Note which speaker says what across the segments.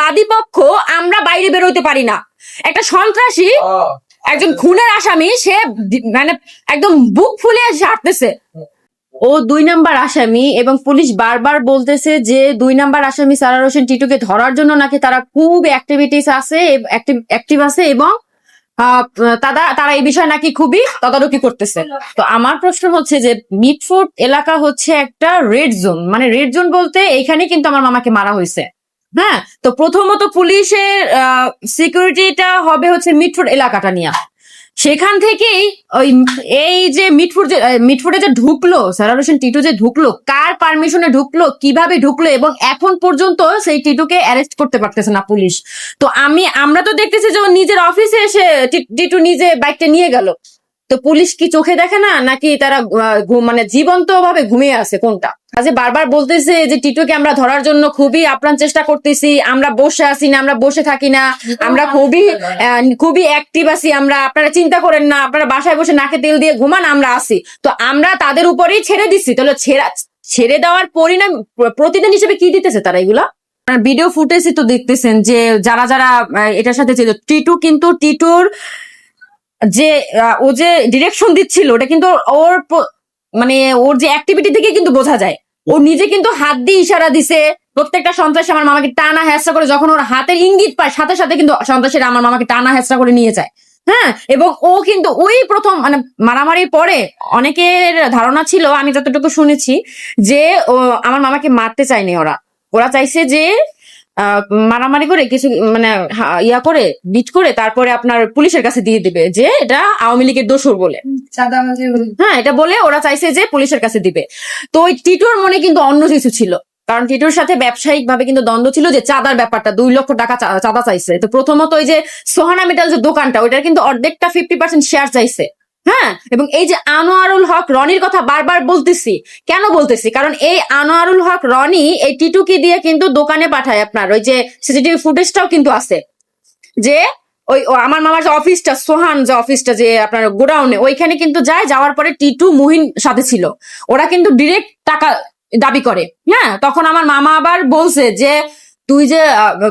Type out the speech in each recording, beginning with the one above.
Speaker 1: বাদী পক্ষ আমরা বাইরে বেরোতে পারি না। একটা সন্ত্রাসী একজন খুনের আসামি সে মানে একদম বুক ফুলে হাঁটতেছে। ও দুই নাম্বার আসামি এবং পুলিশ বারবার বলতেছে যে দুই নাম্বার আসামি সারার হোসেন টিটুকে ধরার জন্য নাকি তারা খুব অ্যাক্টিভিটিস আছে অ্যাক্টিভ আছে এবং তারা তারা এই বিষয়ে নাকি খুবই তদারকি করতেছে। তো আমার প্রশ্ন হচ্ছে যে মিটফোর্ট এলাকা হচ্ছে একটা রেড জোন মানে রেড জোন বলতে এইখানে কিন্তু আমার মামাকে মারা হয়েছে। হ্যাঁ? তো প্রথমত পুলিশের সিকিউরিটিটা হবে হচ্ছে মিটফোর্ট এলাকাটা নিয়ে। সেখান থেকেই ওই এই যে মিটফুট যে মিটফুটে যে ঢুকলো সারার হোসেন টিটু যে ঢুকলো, কার পারমিশনে ঢুকলো, কীভাবে ঢুকলো, এবং এখন পর্যন্ত সেই টিটুকে অ্যারেস্ট করতে পারতেছে না পুলিশ। তো আমি, আমরা তো দেখতেছি যে নিজের অফিসে এসে টিটু নিজে বাইকটা নিয়ে গেল। তো পুলিশ কি চোখে দেখে না? নাকি তারা মানে জীবন্ত ভাবে ঘুমিয়ে আছে কোনটা? আজ বারবার বলতেছে যে, টিটুকে আমরা ধরার জন্য খুবই আপ্রাণ চেষ্টা করতেছি। আমরা বসে আছি না, আমরা বসে থাকি না। আমরা খুবই খুবই অ্যাক্টিভ আছি আমরা। আপনারা চিন্তা করেন না, আপনারা বাসায় বসে নাকে তেল দিয়ে ঘুমান, আমরা আছি। তো আমরা তাদের উপরেই ছেড়ে দিচ্ছি তাহলে ছেড়া, ছেড়ে দেওয়ার পরিণাম প্র- প্রতিদিন হিসেবে কি দিতেছে তারা এগুলা? ভিডিও ফুটেজই তো দেখতেছেন যে, যারা যারা এটার সাথে ছিল, টিটু কিন্তু টিটুর যে ও যে ডিরেকশন দিচ্ছিল, ওটা কিন্তু ওর মানে ওর যে অ্যাক্টিভিটি থেকে কিন্তু বোঝা যায়। ও নিজে কিন্তু হাত দিয়ে ইশারা দিছে, প্রত্যেকটা সন্ত্রাসী আমার মামাকে টানা হ্যাসা করে, যখন ওর হাতের ইঙ্গিত পায়, সাথে সাথে কিন্তু সন্ত্রাসীরা আমার মামাকে টানা হ্যাসা করে নিয়ে যায়। হ্যাঁ? এবং ও কিন্তু ওই প্রথম মানে মারামারির পরে অনেকের ধারণা ছিল, আমি যতটুকু শুনেছি, যে ও, আমার মামাকে মারতে চায়নি ওরা। ওরা চাইছে যে মারামারি করে কিছু মানে ইয়া করে বিট করে তারপরে আপনার পুলিশের কাছে দিয়ে দিবে যে এটা আওয়ামী লীগের দোষর বলে। হ্যাঁ এটা বলে ওরা চাইছে যে পুলিশের কাছে দিবে। তো ওই টিটুর মনে কিন্তু অন্য কিছু ছিল। কারণ টিটুর সাথে ব্যবসায়িক ভাবে কিন্তু দ্বন্দ্ব ছিল যে চাঁদার ব্যাপারটা দুই লক্ষ টাকা চাঁদা চাইছে। তো প্রথমত ওই যে সোহানা মেটাল যে দোকানটা ওইটার কিন্তু অর্ধেকটা ফিফটি পার্সেন্ট শেয়ার চাইছে। হ্যাঁ? এবং এই যে আনোয়ারুল হক রনির কথা বারবার বলতেছি। কেন বলতেছি? কারণ এই আনোয়ারুল হক রনি এই টিটুকি দিয়ে কিন্তু দোকানে পাঠায় আপনার। ওই যে সিসিটিভি ফুটেজটাও কিন্তু আছে। যে ওই আমার মামার যে অফিসটা, সোহান যে অফিসটা যে আপনার গোডাউনে, ওইখানে কিন্তু যায়, যাওয়ার পরে টিটু মুহিন সাথে ছিল। ওরা কিন্তু ডিরেক্ট টাকা দাবি করে। হ্যাঁ? তখন আমার মামা আবার বলছে যে, তুই যে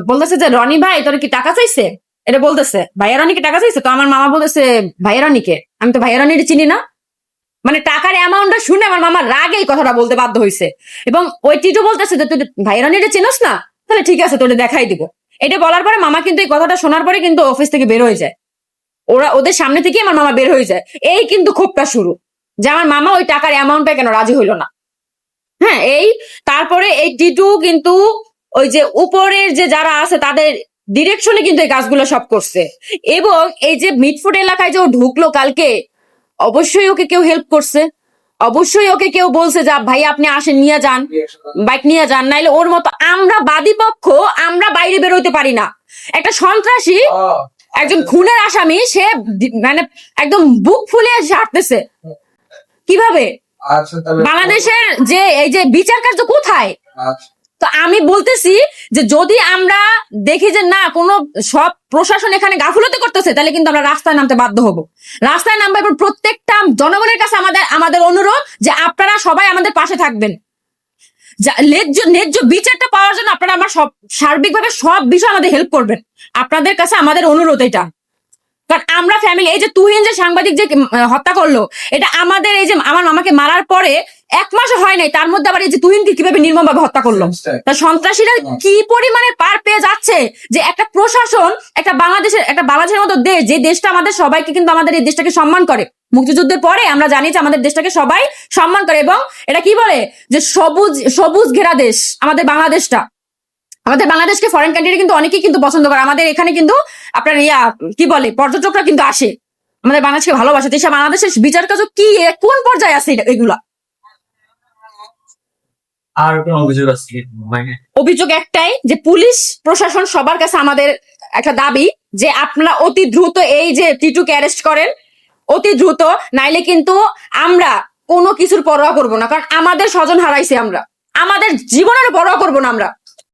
Speaker 1: বলতেছে যে, রনি ভাই, তোর কি টাকা চাইছে? এটা বলতেছে, ভাইয়া রনিকে টাকা চাইছে? তো আমার মামা বলতেছে, ভাইয়া রনিকে। আমি তো ভাইয়া রনির চিনি না। মানে টাকার অ্যামাউন্টটা শুনে আমার মামা রাগে এই কথাটা বলতে বাধ্য হয়েছে এবং ওই টিটু বলতেছে যে তুই ভাইয়া রনিটা চিনস না? তাহলে ঠিক আছে তোরে দেখাই দিব। এটা বলার পরে মামা কিন্তু এই কথাটা শোনার পরে কিন্তু অফিস থেকে বের হয়ে যায়। ওরা, ওদের সামনে থেকে আমার মামা বের হয়ে যায়। এই কিন্তু ক্ষোভটা শুরু, যে আমার মামা ওই টাকার অ্যামাউন্টটা কেন রাজি হইল না। হ্যাঁ এই, তারপরে এই টিটু কিন্তু ওই যে উপরের যে যারা আছে তাদের ডিরেকশনে কিন্তু এই কাজগুলো সব করছে। এবং এই যে মিটফুট এলাকায় যে ও ঢুকলো কালকে অবশ্যই ওকে কেউ হেল্প করছে। অবশ্যই ওকে কেউ বলছে যা ভাই আপনি আসেন নিয়ে যান। বাইক নিয়ে যান। নাইলে ওর মতো আমরা বাদী পক্ষ আমরা বাইরে বেরোতে পারি না। একটা সন্ত্রাসী একজন খুনের আসামি সে মানে একদম বুক ফুলে হাঁটতেছে। কীভাবে?
Speaker 2: আচ্ছা
Speaker 1: বাংলাদেশের যে এই যে বিচার কার্য কোথায়?
Speaker 2: আচ্ছা।
Speaker 1: তো আমি বলতেছি যে যদি আমরা দেখি যে না, কোনো সব প্রশাসন এখানে গাফুলতি করতেছে, তাহলে কিন্তু আমরা রাস্তায় নামতে বাধ্য হব। রাস্তায় নামবে এবং প্রত্যেকটা জনগণের কাছে আমাদের আমাদের অনুরোধ যে আপনারা সবাই আমাদের পাশে থাকবেন। ন্যায্য ন্যায্য বিচারটা পাওয়ার জন্য আপনারা আমার সব সার্বিকভাবে সব বিষয় আমাদের হেল্প করবেন। আপনাদের কাছে আমাদের অনুরোধ এটা। কারণ আমরা ফ্যামিলি এই যে তুহিন যে সাংবাদিক যে হত্যা করল এটা আমাদের এই যে আমার মামাকে মারার পরে এক মাসও হয় নাই তার মধ্যে আবার এই যে তুহিনকে কীভাবে নির্মম ভাবে হত্যা করল? তা সন্ত্রাসীরা কি পরিমাণে পার পেয়ে যাচ্ছে যে একটা প্রশাসন একটা বাংলাদেশের একটা বাংলাদেশের মতো দেশ যে দেশটা আমাদের সবাইকে কিন্তু আমাদের এই দেশটাকে সম্মান করে মুক্তিযুদ্ধের পরে আমরা জানি যে আমাদের দেশটাকে সবাই সম্মান করে এবং এটা কি বলে? যে সবুজ সবুজ ঘেরা দেশ আমাদের বাংলাদেশটা। আমাদের বাংলাদেশকে ফরেন কান্ট্রি কিন্তু অনেকেই কিন্তু পছন্দ করে। আমাদের এখানে কিন্তু আপনার ইয়া কি বলে পর্যটকরা কিন্তু আসে। আমাদের বাংলাদেশকে ভালোবাসে। দেশে বাংলাদেশের বিচার কাজ কি কোন পর্যায়ে আছে এগুলা?
Speaker 3: আর কোন অভিযোগ আছে মানে
Speaker 1: অভিযোগ একটাই যে পুলিশ প্রশাসন সবার কাছে আমাদের একটা দাবি যে আপনারা অতি দ্রুত এই যে টিটুকে অ্যারেস্ট করেন অতি দ্রুত নাইলে কিন্তু আমরা কোনো কিছুর পরোয়া করব না। কারণ আমাদের স্বজন হারাইছি আমরা। আমাদের জীবনের পরোয়া করব না আমরা।